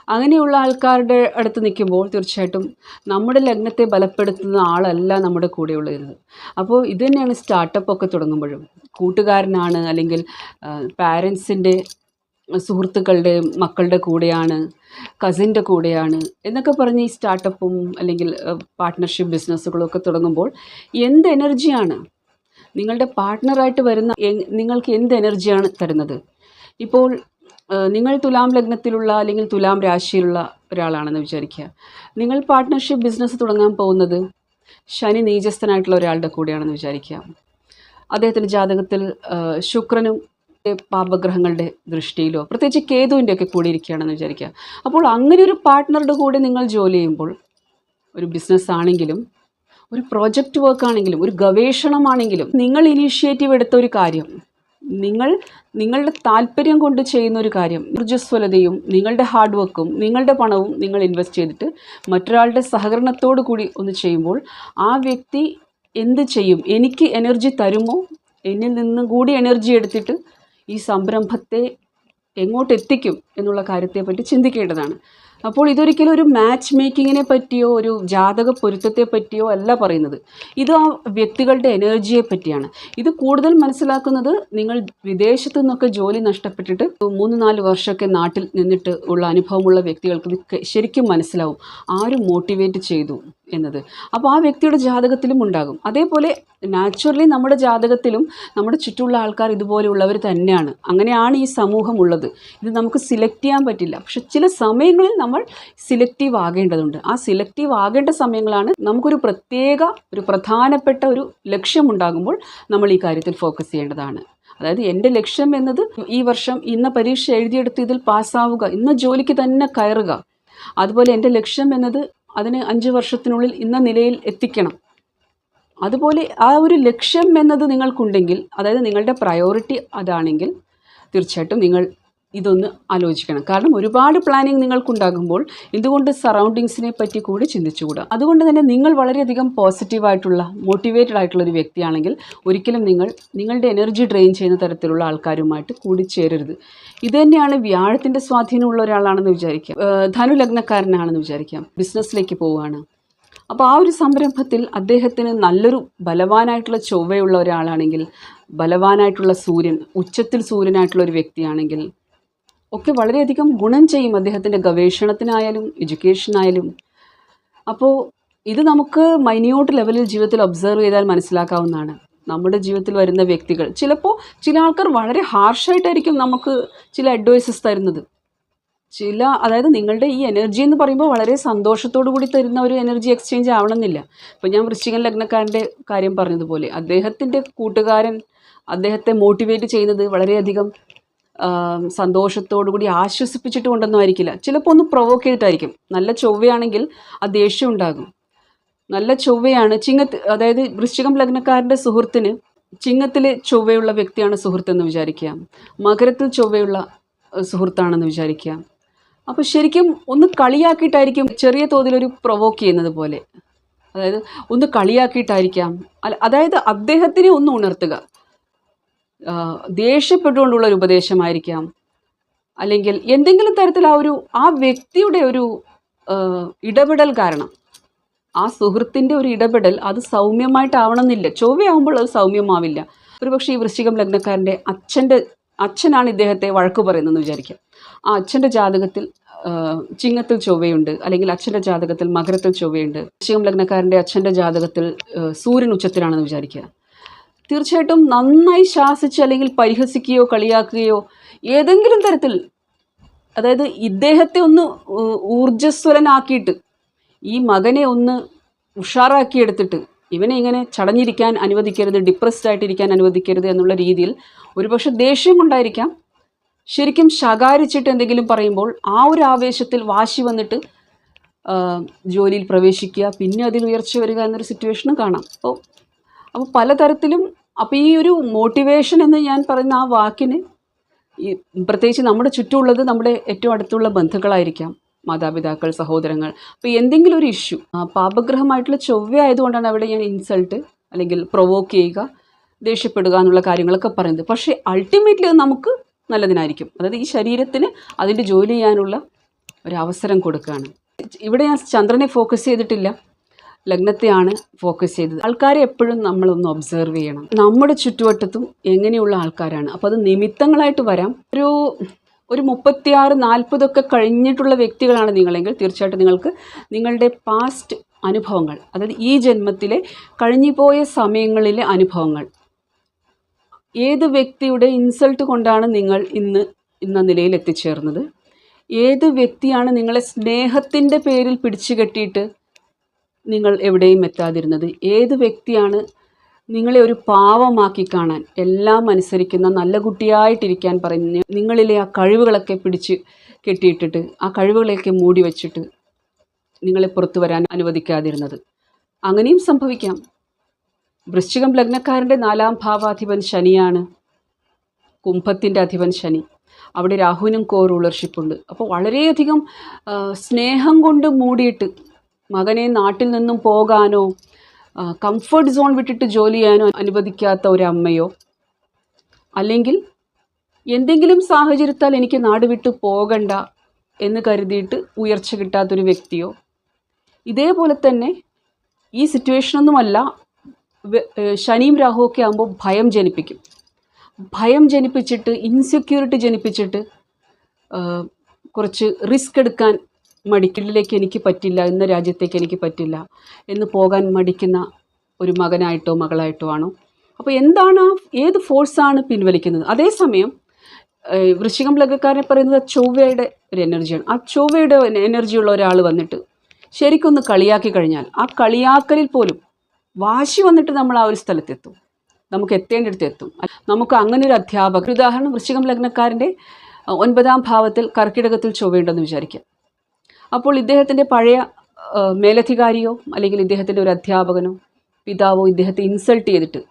അങ്ങനെയുള്ള ആൾക്കാരുടെ അടുത്ത് നിൽക്കുമ്പോൾ തീർച്ചയായിട്ടും നമ്മുടെ ലഗ്നത്തെ ബലപ്പെടുത്തുന്ന ആളല്ല നമ്മുടെ കൂടെയുള്ളത്. അപ്പോൾ ഇത് തന്നെയാണ് സ്റ്റാർട്ടപ്പ് ഒക്കെ തുടങ്ങുമ്പോഴും. കൂട്ടുകാരനാണ് അല്ലെങ്കിൽ പാരൻസിന്റെ സുഹൃത്തുക്കളുടെ മക്കളുടെ കൂടെയാണ് കസിന്റെ കൂടെയാണ് എന്നൊക്കെ പറഞ്ഞ് ഈ സ്റ്റാർട്ടപ്പും അല്ലെങ്കിൽ പാർട്ട്ണർഷിപ്പ് ബിസിനസ്സുകളൊക്കെ തുടങ്ങുമ്പോൾ എന്ത് എനർജിയാണ് നിങ്ങളുടെ പാർട്ട്ണറായിട്ട് വരുന്ന നിങ്ങൾക്ക് എന്ത് എനർജിയാണ് തരുന്നത്? ഇപ്പോൾ നിങ്ങൾ തുലാം ലഗ്നത്തിലുള്ള അല്ലെങ്കിൽ തുലാം രാശിയിലുള്ള ഒരാളാണെന്ന് വിചാരിക്കുക. നിങ്ങൾ പാർട്ട്ണർഷിപ്പ് ബിസിനസ് തുടങ്ങാൻ പോകുന്നത് ശനി നീചസ്ഥനായിട്ടുള്ള ഒരാളുടെ കൂടെയാണെന്ന് വിചാരിക്കുക. അദ്ദേഹത്തിന്റെ ജാതകത്തിൽ ശുക്രനും പാപഗ്രഹങ്ങളുടെ ദൃഷ്ടിയിലോ പ്രത്യേകിച്ച് കേതുവിന്റെ ഒക്കെ കൂടെ ഇരിക്കുകയാണെന്ന് വിചാരിക്കുക. അപ്പോൾ അങ്ങനെ ഒരു പാർട്ട്ണറുടെ കൂടെ നിങ്ങൾ ജോലി ചെയ്യുമ്പോൾ ഒരു ബിസിനസ് ആണെങ്കിലും ഒരു പ്രോജക്റ്റ് വർക്ക് ആണെങ്കിലും ഒരു ഗവേഷണമാണെങ്കിലും നിങ്ങൾ ഇനീഷ്യേറ്റീവ് എടുത്ത ഒരു കാര്യം നിങ്ങൾ നിങ്ങളുടെ താല്പര്യം കൊണ്ട് ചെയ്യുന്ന ഒരു കാര്യം ഊർജസ്വലതയും നിങ്ങളുടെ ഹാർഡ് വർക്കും നിങ്ങളുടെ പണവും നിങ്ങൾ ഇൻവെസ്റ്റ് ചെയ്തിട്ട് മറ്റൊരാളുടെ സഹകരണത്തോടു കൂടി ഒന്ന് ചെയ്യുമ്പോൾ ആ വ്യക്തി എന്ത് ചെയ്യും? എനിക്ക് എനർജി തരുമോ? എന്നിൽ നിന്ന് കൂടി എനർജി എടുത്തിട്ട് ഈ സംരംഭത്തെ എങ്ങോട്ട് എത്തിക്കും എന്നുള്ള കാര്യത്തെപ്പറ്റി ചിന്തിക്കേണ്ടതാണ്. അപ്പോൾ ഇതൊരിക്കലും ഒരു മാച്ച് മേക്കിങ്ങിനെ പറ്റിയോ ഒരു ജാതക പൊരുത്തത്തെ പറ്റിയോ അല്ല പറയുന്നത്. ഇത് ആ വ്യക്തികളുടെ എനർജിയെ പറ്റിയാണ്. ഇത് കൂടുതൽ മനസ്സിലാക്കുന്നത് നിങ്ങൾ വിദേശത്തു നിന്നൊക്കെ ജോലി നഷ്ടപ്പെട്ടിട്ട് മൂന്ന് നാല് വർഷമൊക്കെ നാട്ടിൽ നിന്നിട്ട് ഉള്ള അനുഭവമുള്ള വ്യക്തികൾക്ക് ശരിക്കും മനസ്സിലാവും. ആരും മോട്ടിവേറ്റ് ചെയ്തു എന്നത്. അപ്പോൾ ആ വ്യക്തിയുടെ ജാതകത്തിലും ഉണ്ടാകും. അതേപോലെ നാച്ചുറലി നമ്മുടെ ജാതകത്തിലും നമ്മുടെ ചുറ്റുമുള്ള ആൾക്കാർ ഇതുപോലെയുള്ളവർ തന്നെയാണ്. അങ്ങനെയാണ് ഈ സമൂഹം ഉള്ളത്. ഇത് നമുക്ക് സിലക്ട് ചെയ്യാൻ പറ്റില്ല. പക്ഷെ ചില സമയങ്ങളിൽ നമ്മൾ സിലക്റ്റീവ് ആകേണ്ടതുണ്ട്. ആ സിലക്റ്റീവ് ആകേണ്ട സമയങ്ങളാണ് നമുക്കൊരു പ്രത്യേക ഒരു പ്രധാനപ്പെട്ട ഒരു ലക്ഷ്യമുണ്ടാകുമ്പോൾ നമ്മൾ ഈ കാര്യത്തിൽ ഫോക്കസ് ചെയ്യേണ്ടതാണ്. അതായത് എന്റെ ലക്ഷ്യം എന്നത് ഈ വർഷം ഇന്ന പരീക്ഷ എഴുതിയെടുത്ത് ഇതിൽ പാസ്സാവുക ഇന്ന ജോലിക്ക് തന്നെ കയറുക. അതുപോലെ എന്റെ ലക്ഷ്യം എന്നത് അതിന് അഞ്ച് വർഷത്തിനുള്ളിൽ ഇന്ന നിലയിൽ എത്തിക്കണം. അതുപോലെ ആ ഒരു ലക്ഷ്യം എന്നത് നിങ്ങൾക്കുണ്ടെങ്കിൽ അതായത് നിങ്ങളുടെ പ്രയോറിറ്റി അതാണെങ്കിൽ തീർച്ചയായിട്ടും നിങ്ങൾ ഇതൊന്ന് ആലോചിക്കണം. കാരണം ഒരുപാട് പ്ലാനിങ് നിങ്ങൾക്കുണ്ടാകുമ്പോൾ ഇതുകൊണ്ട് സറൗണ്ടിങ്സിനെ പറ്റി കൂടി ചിന്തിച്ചുകൂടാ. അതുകൊണ്ട് തന്നെ നിങ്ങൾ വളരെയധികം പോസിറ്റീവായിട്ടുള്ള മോട്ടിവേറ്റഡ് ആയിട്ടുള്ള ഒരു വ്യക്തിയാണെങ്കിൽ ഒരിക്കലും നിങ്ങൾ നിങ്ങളുടെ എനർജി ഡ്രെയിൻ ചെയ്യുന്ന തരത്തിലുള്ള ആൾക്കാരുമായിട്ട് കൂടിച്ചേരരുത് ഇത് തന്നെയാണ് വ്യാഴത്തിന്റെ സ്വാധീനമുള്ള ഒരാളാണെന്ന് വിചാരിക്കാം. ധനു ലഗ്നക്കാരനാണെന്ന് വിചാരിക്കാം. ബിസിനസ്സിലേക്ക് പോവുകയാണ്. അപ്പോൾ ആ ഒരു സംരംഭത്തിൽ അദ്ദേഹത്തിന് നല്ലൊരു ബലവാനായിട്ടുള്ള ചൊവ്വയുള്ള ഒരാളാണെങ്കിൽ ബലവാനായിട്ടുള്ള സൂര്യൻ ഉച്ചത്തിൽ സൂര്യനായിട്ടുള്ള ഒരു വ്യക്തിയാണെങ്കിൽ ഒക്കെ വളരെയധികം ഗുണം ചെയ്യും അദ്ദേഹത്തിന്റെ ഗവേഷണത്തിനായാലും എഡ്യൂക്കേഷനായാലും. അപ്പോൾ ഇത് നമുക്ക് മൈന്യൂട്ട് ലെവലിൽ ജീവിതത്തിൽ ഒബ്സർവ് ചെയ്താൽ മനസ്സിലാക്കാവുന്നതാണ്. നമ്മുടെ ജീവിതത്തിൽ വരുന്ന വ്യക്തികൾ. ചിലപ്പോൾ ചില ആൾക്കാർ വളരെ ഹാർഷായിട്ടായിരിക്കും നമുക്ക് ചില അഡ്വൈസസ് തരുന്നത്. ചില അതായത് നിങ്ങളുടെ ഈ എനർജി എന്ന് പറയുമ്പോൾ വളരെ സന്തോഷത്തോടു കൂടി തരുന്ന ഒരു എനർജി എക്സ്ചേഞ്ച് ആവണമെന്നില്ല. ഇപ്പോൾ ഞാൻ വൃശ്ചികൻ ലഗ്നക്കാരന്റെ കാര്യം പറഞ്ഞതുപോലെ അദ്ദേഹത്തിന്റെ കൂട്ടുകാരൻ അദ്ദേഹത്തെ മോട്ടിവേറ്റ് ചെയ്യുന്നത് വളരെയധികം സന്തോഷത്തോടു കൂടി ആശ്വസിപ്പിച്ചിട്ട് കൊണ്ടൊന്നും ആയിരിക്കില്ല. ചിലപ്പോൾ ഒന്ന് പ്രൊവോക്ക് ചെയ്തിട്ടായിരിക്കും. നല്ല ചൊവ്വയാണെങ്കിൽ ആ ദേഷ്യം ഉണ്ടാകും. നല്ല ചൊവ്വയാണ് ചിങ്ങത്ത് അതായത് വൃശ്ചികം ലഗ്നക്കാരന്റെ സുഹൃത്തിന് ചിങ്ങത്തിൽ ചൊവ്വയുള്ള വ്യക്തിയാണ് സുഹൃത്തെന്ന് വിചാരിക്കുക. മകരത്തിൽ ചൊവ്വയുള്ള സുഹൃത്താണെന്ന് വിചാരിക്കുക. അപ്പോൾ ശരിക്കും ഒന്ന് കളിയാക്കിയിട്ടായിരിക്കും ചെറിയ തോതിലൊരു പ്രൊവോക്ക് ചെയ്യുന്നത് പോലെ. അതായത് ഒന്ന് കളിയാക്കിയിട്ടായിരിക്കാം. അതായത് അദ്ദേഹത്തിനെ ഒന്ന് ഉണർത്തുക. ദേഷ്യപ്പെട്ടുകൊണ്ടുള്ള ഒരു ഉപദേശമായിരിക്കാം. അല്ലെങ്കിൽ എന്തെങ്കിലും തരത്തിൽ ആ ഒരു ആ വ്യക്തിയുടെ ഒരു ഇടപെടൽ കാരണം. ആ സുഹൃത്തിന്റെ ഒരു ഇടപെടൽ അത് സൗമ്യമായിട്ടാവണമെന്നില്ല. ചൊവ്വയാവുമ്പോൾ അത് സൗമ്യമാവില്ല. ഒരുപക്ഷെ ഈ വൃശ്ചികം ലഗ്നക്കാരന്റെ അച്ഛന്റെ അച്ഛനാണ് ഇദ്ദേഹത്തെ വഴക്ക് പറയുന്നതെന്ന് വിചാരിക്കാം. ആ അച്ഛന്റെ ജാതകത്തിൽ ചിങ്ങത്തിൽ ചൊവ്വയുണ്ട്. അല്ലെങ്കിൽ അച്ഛന്റെ ജാതകത്തിൽ മകരത്തിൽ ചൊവ്വയുണ്ട്. വൃശ്ചികം ലഗ്നക്കാരന്റെ അച്ഛന്റെ ജാതകത്തിൽ സൂര്യൻ ഉച്ചത്തിലാണെന്ന് വിചാരിക്കുക. തീർച്ചയായിട്ടും നന്നായി ശാസിച്ച് അല്ലെങ്കിൽ പരിഹസിക്കുകയോ കളിയാക്കുകയോ ഏതെങ്കിലും തരത്തിൽ അതായത് ഇദ്ദേഹത്തെ ഒന്ന് ഊർജസ്വലനാക്കിയിട്ട് ഈ മകനെ ഒന്ന് ഉഷാറാക്കിയെടുത്തിട്ട് ഇവനെ ഇങ്ങനെ ചടഞ്ഞിരിക്കാൻ അനുവദിക്കരുത് ഡിപ്രസ്ഡ് ആയിട്ടിരിക്കാൻ അനുവദിക്കരുത് എന്നുള്ള രീതിയിൽ ഒരുപക്ഷെ ദേഷ്യം കൊണ്ടായിരിക്കാം. ശരിക്കും ശകാരിച്ചിട്ട് എന്തെങ്കിലും പറയുമ്പോൾ ആ ഒരു ആവേശത്തിൽ വാശി വന്നിട്ട് ജോലിയിൽ പ്രവേശിക്കുക പിന്നെ അതിൽ ഉയർച്ച വരിക എന്നൊരു സിറ്റുവേഷനും കാണാം. അപ്പോൾ അപ്പോൾ പലതരത്തിലും അപ്പോൾ ഈ ഒരു മോട്ടിവേഷൻ എന്ന് ഞാൻ പറയുന്ന ആ വാക്കിന് ഈ പ്രത്യേകിച്ച് നമ്മുടെ ചുറ്റുമുള്ളത് നമ്മുടെ ഏറ്റവും അടുത്തുള്ള ബന്ധുക്കളായിരിക്കാം മാതാപിതാക്കൾ സഹോദരങ്ങൾ. അപ്പോൾ എന്തെങ്കിലും ഒരു ഇഷ്യൂ പാപഗ്രഹമായിട്ടുള്ള ചൊവ്വ ആയതുകൊണ്ടാണ് അവിടെ ഞാൻ ഇൻസൾട്ട് അല്ലെങ്കിൽ പ്രൊവോക്ക് ചെയ്യുക ദേഷ്യപ്പെടുക എന്നുള്ള കാര്യങ്ങളൊക്കെ പറയുന്നത്. പക്ഷേ അൾട്ടിമേറ്റ്ലി അത് നമുക്ക് നല്ലതിനായിരിക്കും. അതായത് ഈ ശരീരത്തിന് അതിന്റെ ജോലി ചെയ്യാനുള്ള ഒരവസരം കൊടുക്കുകയാണ്. ഇവിടെ ഞാൻ ചന്ദ്രനെ ഫോക്കസ് ചെയ്തിട്ടില്ല. ലഗ്നത്തെയാണ് ഫോക്കസ് ചെയ്തത്. ആൾക്കാരെ എപ്പോഴും നമ്മളൊന്ന് ഒബ്സർവ് ചെയ്യണം. നമ്മുടെ ചുറ്റുവട്ടത്തും എങ്ങനെയുള്ള ആൾക്കാരാണ്? അപ്പോൾ അത് നിമിത്തങ്ങളായിട്ട് വരാം. ഒരു ഒരു മുപ്പത്തിയാറ് നാൽപ്പതൊക്കെ കഴിഞ്ഞിട്ടുള്ള വ്യക്തികളാണ് നിങ്ങളെങ്കിൽ തീർച്ചയായിട്ടും നിങ്ങൾക്ക് നിങ്ങളുടെ പാസ്റ്റ് അനുഭവങ്ങൾ അതായത് ഈ ജന്മത്തിലെ കഴിഞ്ഞുപോയ സമയങ്ങളിലെ അനുഭവങ്ങൾ ഏത് വ്യക്തിയുടെ ഇൻസൾട്ട് കൊണ്ടാണ് നിങ്ങൾ ഇന്ന് ഇന്ന നിലയിൽ എത്തിച്ചേർന്നത്? ഏത് വ്യക്തിയാണ് നിങ്ങളെ സ്നേഹത്തിന്റെ പേരിൽ പിടിച്ചു കെട്ടിയിട്ട് നിങ്ങൾ എവിടെയും എത്താതിരുന്നത്. ഏത് വ്യക്തിയാണ് നിങ്ങളെ ഒരു പാവമാക്കി കാണാൻ എല്ലാം അനുസരിക്കുന്ന നല്ല കുട്ടിയായിട്ടിരിക്കാൻ പറയുന്ന നിങ്ങളിലെ ആ കഴിവുകളൊക്കെ പിടിച്ച് കെട്ടിയിട്ടിട്ട് ആ കഴിവുകളെയൊക്കെ മൂടി വച്ചിട്ട് നിങ്ങളെ പുറത്തു വരാൻ അനുവദിക്കാതിരുന്നത്. അങ്ങനെയും സംഭവിക്കാം. വൃശ്ചികം ലഗ്നക്കാരന്റെ നാലാം ഭാവാധിപൻ ശനിയാണ്. കുംഭത്തിന്റെ അധിപൻ ശനി. അവിടെ രാഹുവിനും കോ റൂളർഷിപ്പുണ്ട് അപ്പോൾ വളരെയധികം സ്നേഹം കൊണ്ട് മൂടിയിട്ട് മകനെ നാട്ടിൽ നിന്നും പോകാനോ കംഫർട്ട് സോൺ വിട്ടിട്ട് ജോലി ചെയ്യാനോ അനുവദിക്കാത്ത ഒരു അമ്മയോ അല്ലെങ്കിൽ എന്തെങ്കിലും സാഹചര്യത്താൽ എനിക്ക് നാട് വിട്ടു പോകണ്ട എന്ന് കരുതിയിട്ട് ഉയർച്ച കിട്ടാത്തൊരു വ്യക്തിയോ? ഇതേപോലെ തന്നെ ഈ സിറ്റുവേഷനൊന്നുമല്ല ശനിയും രാഹുവൊക്കെ ആകുമ്പോൾ ഭയം ജനിപ്പിക്കും. ഭയം ജനിപ്പിച്ചിട്ട് ഇൻസെക്യൂരിറ്റി ജനിപ്പിച്ചിട്ട് കുറച്ച് റിസ്ക് എടുക്കാൻ മടിക്കലിലേക്ക് എനിക്ക് പറ്റില്ല എന്ന രാജ്യത്തേക്ക് എനിക്ക് പറ്റില്ല എന്ന് പോകാൻ മടിക്കുന്ന ഒരു മകനായിട്ടോ മകളായിട്ടോ ആണോ? അപ്പോൾ എന്താണ് ആ ഏത് ഫോഴ്സാണ് പിൻവലിക്കുന്നത്? അതേസമയം വൃശ്ചികം ലഗ്നക്കാരനെ പറയുന്നത് ചൊവ്വയുടെ ഒരു എനർജിയാണ് ആ ചൊവ്വയുടെ എനർജി ഉള്ള ഒരാൾ വന്നിട്ട് ശരിക്കൊന്ന് കളിയാക്കി കഴിഞ്ഞാൽ ആ കളിയാക്കലിൽ പോലും വാശി വന്നിട്ട് നമ്മൾ ആ ഒരു സ്ഥലത്തെത്തും. നമുക്ക് എത്തേണ്ടടുത്ത് എത്തും. നമുക്ക് അങ്ങനെ ഒരു അധ്യാപകർ ഉദാഹരണം വൃശ്ചികം ലഗ്നക്കാരന്റെ ഒൻപതാം ഭാവത്തിൽ കർക്കിടകത്തിൽ ചൊവ്വയുണ്ടെന്ന് വിചാരിക്കാം. അപ്പോൾ ഇദ്ദേഹത്തിന്റെ പഴയ മേലധികാരിയോ അല്ലെങ്കിൽ ഇദ്ദേഹത്തിന്റെ ഒരു അധ്യാപകനോ പിതാവോ ഇദ്ദേഹത്തെ ഇൻസൾട്ട് ചെയ്തിട്ട്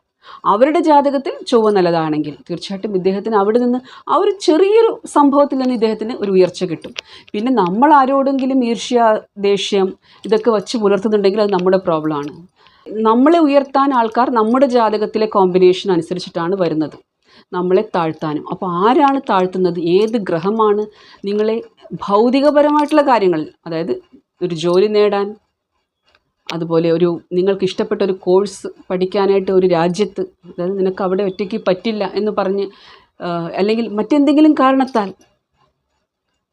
അവരുടെ ജാതകത്തിൽ ചൊവ്വ നല്ലതാണെങ്കിൽ തീർച്ചയായിട്ടും ഇദ്ദേഹത്തിന് അവിടെ നിന്ന് ആ ഒരു ചെറിയൊരു സംഭവത്തിൽ നിന്ന് ഇദ്ദേഹത്തിന് ഒരു ഉയർച്ച കിട്ടും. പിന്നെ നമ്മൾ ആരോടെങ്കിലും ഈർഷ്യ ദേഷ്യം ഇതൊക്കെ വച്ച് പുലർത്തുന്നുണ്ടെങ്കിൽ അത് നമ്മുടെ പ്രോബ്ലമാണ് നമ്മളെ ഉയർത്താൻ ആൾക്കാർ നമ്മുടെ ജാതകത്തിലെ കോമ്പിനേഷൻ അനുസരിച്ചിട്ടാണ് വരുന്നത്. നമ്മളെ താഴ്ത്താനും. അപ്പോൾ ആരാണ് താഴ്ത്തുന്നത്? ഏത് ഗ്രഹമാണ്? നിങ്ങളെ ഭൗതികപരമായിട്ടുള്ള കാര്യങ്ങളിൽ അതായത് ഒരു ജോലി നേടാൻ അതുപോലെ ഒരു നിങ്ങൾക്ക് ഇഷ്ടപ്പെട്ട ഒരു കോഴ്സ് പഠിക്കാനായിട്ട് ഒരു രാജ്യത്ത് അതായത് നിനക്ക് അവിടെ ഒറ്റയ്ക്ക് പറ്റില്ല എന്ന് പറഞ്ഞ് അല്ലെങ്കിൽ മറ്റെന്തെങ്കിലും കാരണത്താൽ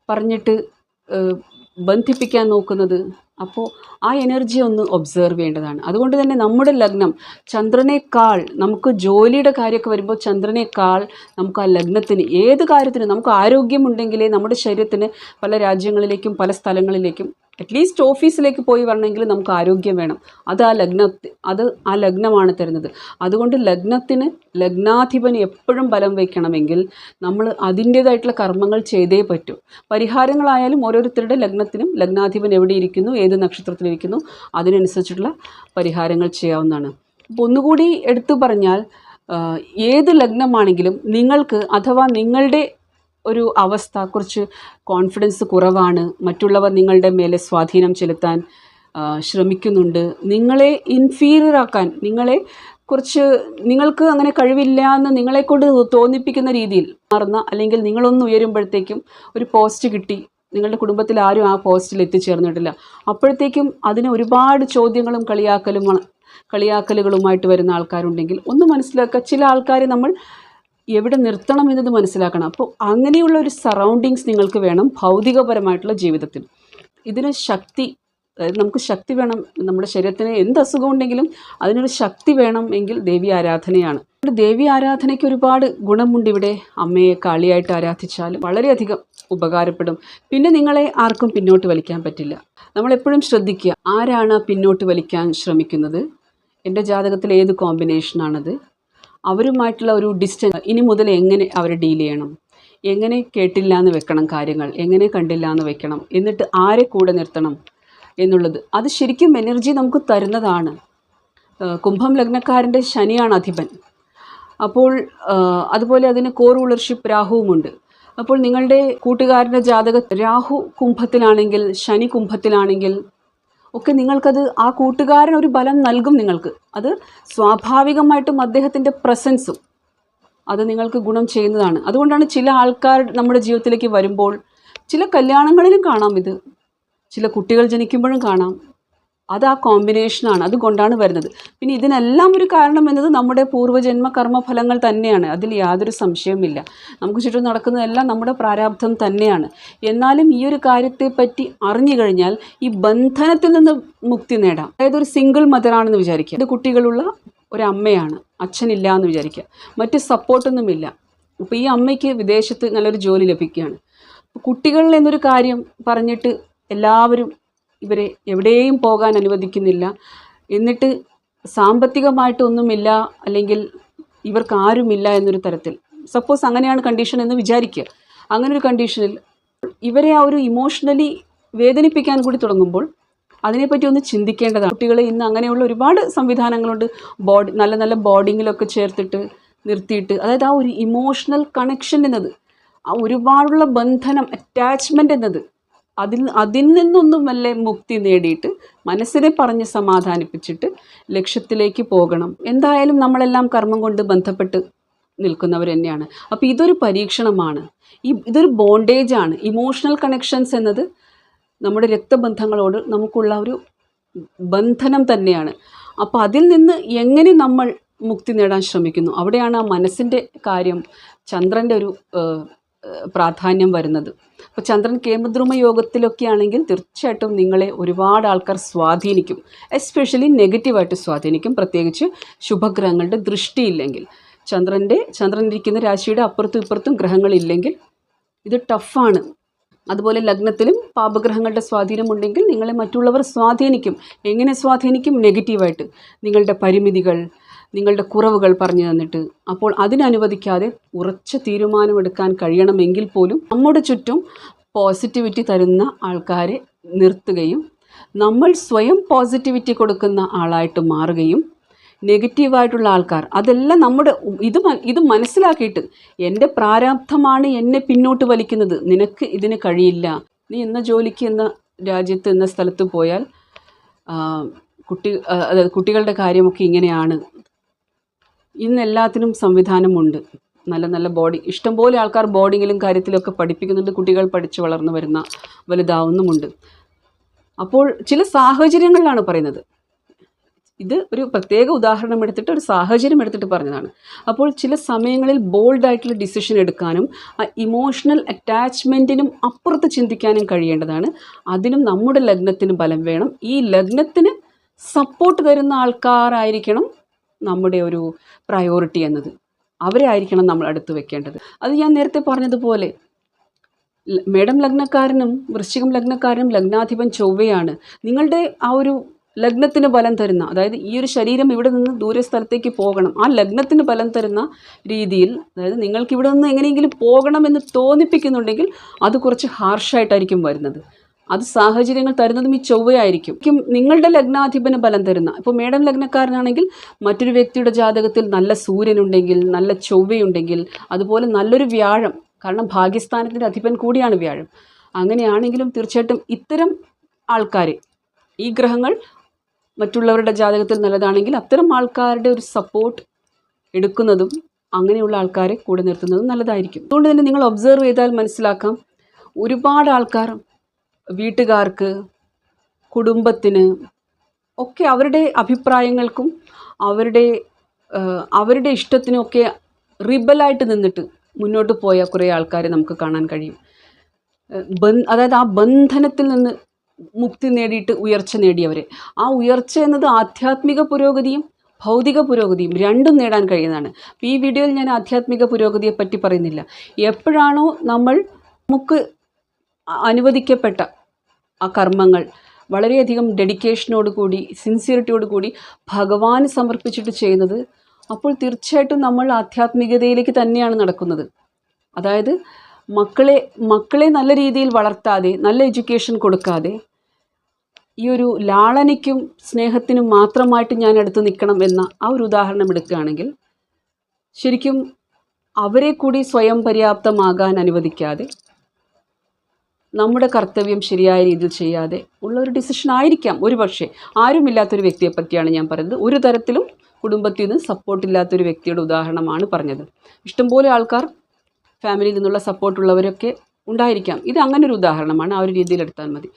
പറഞ്ഞിട്ട് ബന്ധിപ്പിക്കാൻ നോക്കുന്നത്. അപ്പോൾ ആ എനർജി ഒന്ന് ഒബ്സർവ് ചെയ്യേണ്ടതാണ്. അതുകൊണ്ട് തന്നെ നമ്മുടെ ലഗ്നം ചന്ദ്രനേക്കാൾ നമുക്ക് ജോലിയുടെ കാര്യമൊക്കെ വരുമ്പോൾ ചന്ദ്രനേക്കാൾ നമുക്ക് ആ ലഗ്നത്തിന് ഏത് കാര്യത്തിനും നമുക്ക് ആരോഗ്യമുണ്ടെങ്കിലേ നമ്മുടെ ശരീരത്തിന് പല രാജ്യങ്ങളിലേക്കും പല സ്ഥലങ്ങളിലേക്കും അറ്റ്ലീസ്റ്റ് ഓഫീസിലേക്ക് പോയി വരണമെങ്കിൽ നമുക്ക് ആരോഗ്യം വേണം. അത് ആ ലഗ്ന അത് ആ ലഗ്നമാണ് തരുന്നത്. അതുകൊണ്ട് ലഗ്നത്തിന് ലഗ്നാധിപന് എപ്പോഴും ബലം വയ്ക്കണമെങ്കിൽ നമ്മൾ അതിന്റേതായിട്ടുള്ള കർമ്മങ്ങൾ ചെയ്തേ പറ്റൂ. പരിഹാരങ്ങളായാലും ഓരോരുത്തരുടെ ലഗ്നത്തിനും ലഗ്നാധിപൻ എവിടെ ഇരിക്കുന്നു ഏത് നക്ഷത്രത്തിലിരിക്കുന്നു അതിനനുസരിച്ചിട്ടുള്ള പരിഹാരങ്ങൾ ചെയ്യാവുന്നതാണ്. അപ്പോൾ ഒന്നുകൂടി എടുത്തു പറഞ്ഞാൽ ഏത് ലഗ്നമാണെങ്കിലും നിങ്ങൾക്ക് അഥവാ നിങ്ങളുടെ ഒരു അവസ്ഥ കുറച്ച് കോൺഫിഡൻസ് കുറവാണ്. മറ്റുള്ളവർ നിങ്ങളുടെ മേലെ സ്വാധീനം ചെലുത്താൻ ശ്രമിക്കുന്നുണ്ട്. നിങ്ങളെ ഇൻഫീരിയർ ആക്കാൻ നിങ്ങളെ കുറച്ച് നിങ്ങൾക്ക് അങ്ങനെ കഴിവില്ല എന്ന് നിങ്ങളെക്കൊണ്ട് തോന്നിപ്പിക്കുന്ന രീതിയിൽ മാറുന്ന അല്ലെങ്കിൽ നിങ്ങളൊന്ന് ഉയരുമ്പോഴത്തേക്കും ഒരു പോസ്റ്റ് കിട്ടി. നിങ്ങളുടെ കുടുംബത്തിൽ ആരും ആ പോസ്റ്റിൽ എത്തിച്ചേർന്നിട്ടില്ല. അപ്പോഴത്തേക്കും അതിന് ഒരുപാട് ചോദ്യങ്ങളും കളിയാക്കലും കളിയാക്കലുകളുമായിട്ട് വരുന്ന ആൾക്കാരുണ്ടെങ്കിൽ ഒന്ന് മനസ്സിലാക്കുക ചില ആൾക്കാർ നമ്മൾ എവിടെ നിർത്തണം എന്നത് മനസ്സിലാക്കണം. അപ്പോൾ അങ്ങനെയുള്ള ഒരു സറൗണ്ടിങ്സ് നിങ്ങൾക്ക് വേണം ഭൗതികപരമായിട്ടുള്ള ജീവിതത്തിൽ ഇതിന് ശക്തി അതായത് നമുക്ക് ശക്തി വേണം. നമ്മുടെ ശരീരത്തിന് എന്ത് അസുഖം ഉണ്ടെങ്കിലും അതിനൊരു ശക്തി വേണം എങ്കിൽ ദേവി ആരാധനയാണ്. ദേവി ആരാധനയ്ക്ക് ഒരുപാട് ഗുണമുണ്ട് ഇവിടെ. അമ്മയെ കാളിയായിട്ട് ആരാധിച്ചാൽ വളരെയധികം ഉപകാരപ്പെടും. പിന്നെ നിങ്ങളെ ആർക്കും പിന്നോട്ട് വലിക്കാൻ പറ്റില്ല. നമ്മളെപ്പോഴും ശ്രദ്ധിക്കുക ആരാണ് പിന്നോട്ട് വലിക്കാൻ ശ്രമിക്കുന്നത്? എന്റെ ജാതകത്തിൽ ഏത് കോമ്പിനേഷനാണത് അവരുമായിട്ടുള്ള ഒരു ഡിസ്റ്റൻസ് ഇനി മുതൽ എങ്ങനെ അവരെ ഡീൽ ചെയ്യണം? എങ്ങനെ കേട്ടില്ല എന്ന് വെക്കണം കാര്യങ്ങൾ? എങ്ങനെ കണ്ടില്ല എന്ന് വെക്കണം? എന്നിട്ട് ആരെ കൂടെ നിർത്തണം എന്നുള്ളത്. അത് ശരിക്കും എനർജി നമുക്ക് തരുന്നതാണ്. കുംഭം ലഗ്നക്കാരന്റെ ശനിയാണ് അധിപൻ. അപ്പോൾ അതുപോലെ അതിന് കോർ റൂളർഷിപ്പ് രാഹുവുമുണ്ട്. അപ്പോൾ നിങ്ങളുടെ കൂട്ടുകാരന്റെ ജാതക രാഹു കുംഭത്തിലാണെങ്കിൽ ശനി കുംഭത്തിലാണെങ്കിൽ ഒക്കെ നിങ്ങൾക്കത് ആ കൂട്ടുകാരൻ ഒരു ബലം നൽകും നിങ്ങൾക്ക്. അത് സ്വാഭാവികമായിട്ടും അദ്ദേഹത്തിന്റെ പ്രസൻസും അത് നിങ്ങൾക്ക് ഗുണം ചെയ്യുന്നതാണ്. അതുകൊണ്ടാണ് ചില ആൾക്കാർ നമ്മുടെ ജീവിതത്തിലേക്ക് വരുമ്പോൾ ചില കല്യാണങ്ങളിലും കാണാം ഇത്. ചില കുട്ടികൾ ജനിക്കുമ്പോഴും കാണാം. അത് ആ കോമ്പിനേഷനാണ് അതുകൊണ്ടാണ് വരുന്നത്. പിന്നെ ഇതിനെല്ലാം ഒരു കാരണം എന്നത് നമ്മുടെ പൂർവജന്മ കർമ്മഫലങ്ങൾ തന്നെയാണ്. അതിൽ യാതൊരു സംശയവുമില്ല. നമുക്ക് ചുറ്റും നടക്കുന്നതെല്ലാം നമ്മുടെ പ്രാരാബ്ധം തന്നെയാണ്. എന്നാലും ഈ ഒരു കാര്യത്തെപ്പറ്റി അറിഞ്ഞു കഴിഞ്ഞാൽ ഈ ബന്ധനത്തിൽ നിന്ന് മുക്തി നേടാം. അതായത് ഒരു സിംഗിൾ മദറാണെന്ന് വിചാരിക്കുക. അത് കുട്ടികളുള്ള ഒരു അമ്മയാണ്. അച്ഛനില്ല എന്ന് വിചാരിക്കുക. മറ്റ് സപ്പോർട്ടൊന്നുമില്ല അപ്പോൾ ഈ അമ്മയ്ക്ക് വിദേശത്ത് നല്ലൊരു ജോലി ലഭിക്കുകയാണ്. കുട്ടികളിൽ എന്നൊരു കാര്യം പറഞ്ഞിട്ട് എല്ലാവരും ഇവരെ എവിടെയും പോകാൻ അനുവദിക്കുന്നില്ല. എന്നിട്ട് സാമ്പത്തികമായിട്ടൊന്നുമില്ല അല്ലെങ്കിൽ ഇവർക്ക് ആരുമില്ല എന്നൊരു തരത്തിൽ. സപ്പോസ് അങ്ങനെയാണ് കണ്ടീഷൻ എന്ന് വിചാരിക്കുക. അങ്ങനെ ഒരു കണ്ടീഷനിൽ ഇവരെ ആ ഒരു ഇമോഷണലി വേദനിപ്പിക്കാൻ കൂടി തുടങ്ങുമ്പോൾ അതിനെപ്പറ്റി ഒന്ന് ചിന്തിക്കേണ്ടതാണ്. കുട്ടികളെ ഇന്ന് അങ്ങനെയുള്ള ഒരുപാട് സംവിധാനങ്ങളുണ്ട്. ബോഡി നല്ല നല്ല ബോർഡിങ്ങിലൊക്കെ ചേർത്തിട്ട് നിർത്തിയിട്ട് അതായത് ആ ഒരു ഇമോഷണൽ കണക്ഷൻ എന്നത് ആ ഒരുപാടുള്ള ബന്ധനം അറ്റാച്ച്മെന്റ് എന്നത് അതിൽ അതിൽ നിന്നൊന്നും വല്ല മുക്തി നേടിയിട്ട് മനസ്സിനെ പറഞ്ഞ് സമാധാനിപ്പിച്ചിട്ട് ലക്ഷ്യത്തിലേക്ക് പോകണം. എന്തായാലും നമ്മളെല്ലാം കർമ്മം കൊണ്ട് ബന്ധപ്പെട്ട് നിൽക്കുന്നവർ തന്നെയാണ്. അപ്പോൾ ഇതൊരു പരീക്ഷണമാണ്. ഈ ഇതൊരു ബോണ്ടേജ് ആണ്. ഇമോഷണൽ കണക്ഷൻസ് എന്നത് നമ്മുടെ രക്തബന്ധങ്ങളോട് നമുക്കുള്ള ഒരു ബന്ധനം തന്നെയാണ്. അപ്പോൾ അതിൽ നിന്ന് എങ്ങനെ നമ്മൾ മുക്തി നേടാൻ ശ്രമിക്കുന്നു? അവിടെയാണ് ആ മനസ്സിന്റെ കാര്യം ചന്ദ്രന്റെ ഒരു പ്രാധാന്യം വരുന്നത്. അപ്പോൾ ചന്ദ്രൻ കേമദ്രുമ യോഗത്തിലൊക്കെ ആണെങ്കിൽ തീർച്ചയായിട്ടും നിങ്ങളെ ഒരുപാട് ആൾക്കാർ സ്വാധീനിക്കും. എസ്പെഷ്യലി നെഗറ്റീവായിട്ട് സ്വാധീനിക്കും. പ്രത്യേകിച്ച് ശുഭഗ്രഹങ്ങളുടെ ദൃഷ്ടിയില്ലെങ്കിൽ. ചന്ദ്രന്റെ ചന്ദ്രൻ ഇരിക്കുന്ന രാശിയുടെ അപ്പുറത്തും ഇപ്പുറത്തും ഗ്രഹങ്ങളില്ലെങ്കിൽ ഇത് ടഫാണ് അതുപോലെ ലഗ്നത്തിലും പാപഗ്രഹങ്ങളുടെ സ്വാധീനം ഉണ്ടെങ്കിൽ നിങ്ങളെ മറ്റുള്ളവർ സ്വാധീനിക്കും. എങ്ങനെ സ്വാധീനിക്കും? നെഗറ്റീവായിട്ട് നിങ്ങളുടെ പരിമിതികൾ നിങ്ങളുടെ കുറവുകൾ പറഞ്ഞു തന്നിട്ട് അപ്പോൾ അതിനനുവദിക്കാതെ ഉറച്ച തീരുമാനമെടുക്കാൻ കഴിയണമെങ്കിൽ പോലും നമ്മുടെ ചുറ്റും പോസിറ്റിവിറ്റി തരുന്ന ആൾക്കാരെ നിർത്തുകയും നമ്മൾ സ്വയം പോസിറ്റിവിറ്റി കൊടുക്കുന്ന ആളായിട്ട് മാറുകയും നെഗറ്റീവായിട്ടുള്ള ആൾക്കാർ അതെല്ലാം നമ്മുടെ ഇത് ഇത് മനസ്സിലാക്കിയിട്ട് എന്റെ പ്രാരാബ്ധമാണ് എന്നെ പിന്നോട്ട് വലിക്കുന്നത് നിനക്ക് ഇതിന് കഴിയില്ല. നീ എന്ന ജോലിക്ക് എന്ന രാജ്യത്ത് എന്ന സ്ഥലത്ത് പോയാൽ കുട്ടി അതായത് കുട്ടികളുടെ കാര്യമൊക്കെ ഇങ്ങനെയാണ്. ഇന്ന് എല്ലാത്തിനും സംവിധാനമുണ്ട്. നല്ല നല്ല ബോഡി. ഇഷ്ടംപോലെ ആൾക്കാർ ബോർഡിങ്ങിലും കാര്യത്തിലൊക്കെ പഠിപ്പിക്കുന്നുണ്ട്. കുട്ടികൾ പഠിച്ചു വളർന്നു വരുന്ന വലുതാവുന്നുമുണ്ട്. അപ്പോൾ ചില സാഹചര്യങ്ങളിലാണ് പറയുന്നത്. ഇത് ഒരു പ്രത്യേക ഉദാഹരണം എടുത്തിട്ട് ഒരു സാഹചര്യം എടുത്തിട്ട് പറഞ്ഞതാണ്. അപ്പോൾ ചില സമയങ്ങളിൽ ബോൾഡായിട്ടുള്ള ഡിസിഷൻ എടുക്കാനും ആ ഇമോഷണൽ അറ്റാച്ച്മെന്റിനും അപ്പുറത്ത് ചിന്തിക്കാനും കഴിയേണ്ടതാണ്. അതിനും നമ്മുടെ ലഗ്നത്തിന് ബലം വേണം. ഈ ലഗ്നത്തിന് സപ്പോർട്ട് തരുന്ന ആൾക്കാരായിരിക്കണം നമ്മുടെ ഒരു പ്രയോറിറ്റി എന്നത്. അവരെ ആയിരിക്കണം നമ്മൾ അടുത്ത് വെക്കേണ്ടത്. അത് ഞാൻ നേരത്തെ പറഞ്ഞതുപോലെ മേഡം ലഗ്നക്കാരനും വൃശ്ചികം ലഗ്നക്കാരനും ലഗ്നാധിപൻ ചൊവ്വയാണ്. നിങ്ങളുടെ ആ ഒരു ലഗ്നത്തിന് ബലം തരുന്ന അതായത് ഈ ഒരു ശരീരം ഇവിടെ നിന്ന് ദൂരെ സ്ഥലത്തേക്ക് പോകണം. ആ ലഗ്നത്തിന് ബലം തരുന്ന രീതിയിൽ അതായത് നിങ്ങൾക്ക് ഇവിടെ നിന്ന് എങ്ങനെയെങ്കിലും പോകണമെന്ന് തോന്നിപ്പിക്കുന്നുണ്ടെങ്കിൽ അത് കുറച്ച് ഹാർഷായിട്ടായിരിക്കും വരുന്നത്. അത് സാഹചര്യങ്ങൾ തരുന്നതും ഈ ചൊവ്വയായിരിക്കും. ക്കും നിങ്ങളുടെ ലഗ്നാധിപന് ബലം തരുന്ന ഇപ്പോൾ മേഡം ലഗ്നക്കാരനാണെങ്കിൽ മറ്റൊരു വ്യക്തിയുടെ ജാതകത്തിൽ നല്ല സൂര്യനുണ്ടെങ്കിൽ നല്ല ചൊവ്വയുണ്ടെങ്കിൽ അതുപോലെ നല്ലൊരു വ്യാഴം കാരണം ഭാഗ്യസ്ഥാനത്തിന്റെ അധിപൻ കൂടിയാണ് വ്യാഴം. അങ്ങനെയാണെങ്കിലും തീർച്ചയായിട്ടും ഇത്തരം ആൾക്കാർ ഈ ഗ്രഹങ്ങൾ മറ്റുള്ളവരുടെ ജാതകത്തിൽ നല്ലതാണെങ്കിൽ അത്തരം ആൾക്കാരുടെ ഒരു സപ്പോർട്ട് എടുക്കുന്നതും അങ്ങനെയുള്ള ആൾക്കാരെ കൂടെ നിർത്തുന്നതും നല്ലതായിരിക്കും. അതുകൊണ്ട് തന്നെ നിങ്ങൾ ഒബ്സർവ് ചെയ്താൽ മനസ്സിലാക്കാം ഒരുപാട് ആൾക്കാർ വീട്ടുകാർക്ക് കുടുംബത്തിന് ഒക്കെ അവരുടെ അഭിപ്രായങ്ങൾക്കും അവരുടെ അവരുടെ ഇഷ്ടത്തിനുമൊക്കെ റിബലായിട്ട് നിന്നിട്ട് മുന്നോട്ട് പോയ കുറേ ആൾക്കാരെ നമുക്ക് കാണാൻ കഴിയും. അതായത് ആ ബന്ധനത്തിൽ നിന്ന് മുക്തി നേടിയിട്ട് ഉയർച്ച നേടിയവരെ. ആ ഉയർച്ച എന്നത് ആധ്യാത്മിക പുരോഗതിയും ഭൗതിക പുരോഗതിയും രണ്ടും നേടാൻ കഴിയുന്നതാണ്. ഈ വീഡിയോയിൽ ഞാൻ ആധ്യാത്മിക പുരോഗതിയെ പറ്റി പറയുന്നില്ല. എപ്പോഴാണോ നമ്മൾ നമുക്ക് അനുവദിക്കപ്പെട്ട ആ കർമ്മങ്ങൾ വളരെയധികം ഡെഡിക്കേഷനോട് കൂടി സിൻസിയറിറ്റിയോട് കൂടി ഭഗവാന് സമർപ്പിച്ചിട്ട് ചെയ്യുന്നത് അപ്പോൾ തീർച്ചയായിട്ടും നമ്മൾ ആധ്യാത്മികതയിലേക്ക് തന്നെയാണ് നടക്കുന്നത്. അതായത് മക്കളെ മക്കളെ നല്ല രീതിയിൽ വളർത്താതെ നല്ല എഡ്യൂക്കേഷൻ കൊടുക്കാതെ ഈ ഒരു ലാളനയ്ക്കും സ്നേഹത്തിനും മാത്രമായിട്ട് ഞാൻ അടുത്ത് നിൽക്കണം എന്ന ആ ഒരു ഉദാഹരണം എടുക്കുകയാണെങ്കിൽ ശരിക്കും അവരെ കൂടി സ്വയം പര്യാപ്തമാകാൻ അനുവദിക്കാതെ നമ്മുടെ കർത്തവ്യം ശരിയായ രീതിയിൽ ചെയ്യാതെ ഉള്ള ഒരു ഡിസിഷൻ ആയിരിക്കാം ഒരു പക്ഷേ ആരുമില്ലാത്തൊരു വ്യക്തിയെ പറ്റിയാണ് ഞാൻ പറയുന്നത്. ഒരു തരത്തിലും കുടുംബത്തിൽ നിന്ന് സപ്പോർട്ടില്ലാത്തൊരു വ്യക്തിയുടെ ഉദാഹരണമാണ് പറഞ്ഞത്. ഇഷ്ടംപോലെ ആൾക്കാർ ഫാമിലിയിൽ നിന്നുള്ള സപ്പോർട്ടുള്ളവരൊക്കെ ഉണ്ടായിരിക്കാം. ഇത് അങ്ങനെ ഒരു ഉദാഹരണമാണ്. ആ ഒരു രീതിയിൽ എടുത്താൽ മതി.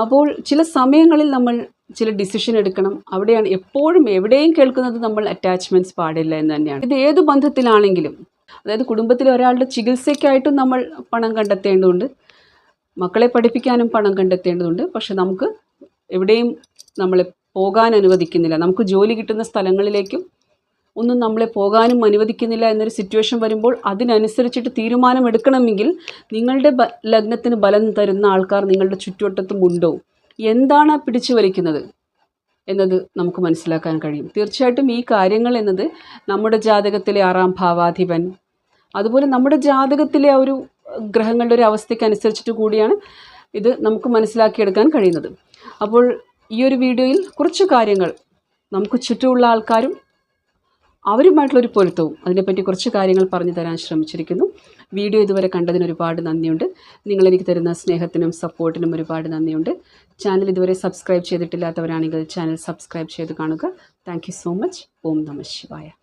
അപ്പോൾ ചില സമയങ്ങളിൽ നമ്മൾ ചില ഡിസിഷൻ എടുക്കണം. അവിടെയാണ് എപ്പോഴും എവിടെയും കേൾക്കുന്നത് നമ്മൾ അറ്റാച്ച്മെന്റ്സ് പാടില്ല എന്ന് തന്നെയാണ്. ഇത് ഏത് ബന്ധത്തിലാണെങ്കിലും അതായത് കുടുംബത്തിലെ ഒരാളുടെ ചികിത്സയ്ക്കായിട്ടും നമ്മൾ പണം കണ്ടെത്തേണ്ടതുണ്ട്. മക്കളെ പഠിപ്പിക്കാനും പണം കണ്ടെത്തേണ്ടതുണ്ട്. പക്ഷെ നമുക്ക് എവിടെയും നമ്മളെ പോകാൻ അനുവദിക്കുന്നില്ല. നമുക്ക് ജോലി കിട്ടുന്ന സ്ഥലങ്ങളിലേക്കും ഒന്നും നമ്മളെ പോകാനും അനുവദിക്കുന്നില്ല എന്നൊരു സിറ്റുവേഷൻ വരുമ്പോൾ അതിനനുസരിച്ചിട്ട് തീരുമാനമെടുക്കണമെങ്കിൽ നിങ്ങളുടെ ലഗ്നത്തിന് ബലം തരുന്ന ആൾക്കാർ നിങ്ങളുടെ ചുറ്റുവട്ടത്തും ഉണ്ടോ? എന്താണ് പിടിച്ചു വലിക്കുന്നത് എന്നത് നമുക്ക് മനസ്സിലാക്കാൻ കഴിയും. തീർച്ചയായിട്ടും ഈ കാര്യങ്ങൾ എന്നത് നമ്മുടെ ജാതകത്തിലെ ആറാം ഭാവാധിപൻ അതുപോലെ നമ്മുടെ ജാതകത്തിലെ ആ ഒരു ഗ്രഹങ്ങളുടെ ഒരു അവസ്ഥയ്ക്ക് അനുസരിച്ചിട്ട് കൂടിയാണ് ഇത് നമുക്ക് മനസ്സിലാക്കിയെടുക്കാൻ കഴിയുന്നത്. അപ്പോൾ ഈ ഒരു വീഡിയോയിൽ കുറച്ച് കാര്യങ്ങൾ നമുക്ക് ചുറ്റുമുള്ള ആൾക്കാരും അവരുമായിട്ടുള്ളൊരു പൊരുത്തവും അതിനെപ്പറ്റി കുറച്ച് കാര്യങ്ങൾ പറഞ്ഞു തരാൻ ശ്രമിച്ചിരിക്കുന്നു. വീഡിയോ ഇതുവരെ കണ്ടതിന് ഒരുപാട് നന്ദിയുണ്ട്. നിങ്ങൾ എനിക്ക് തരുന്ന സ്നേഹത്തിനും സപ്പോർട്ടിനും ഒരുപാട് നന്ദിയുണ്ട്. ചാനൽ ഇതുവരെ സബ്സ്ക്രൈബ് ചെയ്തിട്ടില്ലാത്തവരാണെങ്കിൽ ചാനൽ സബ്സ്ക്രൈബ് ചെയ്ത് കാണുക. Thank so much. ഓം നമ ശിവായ.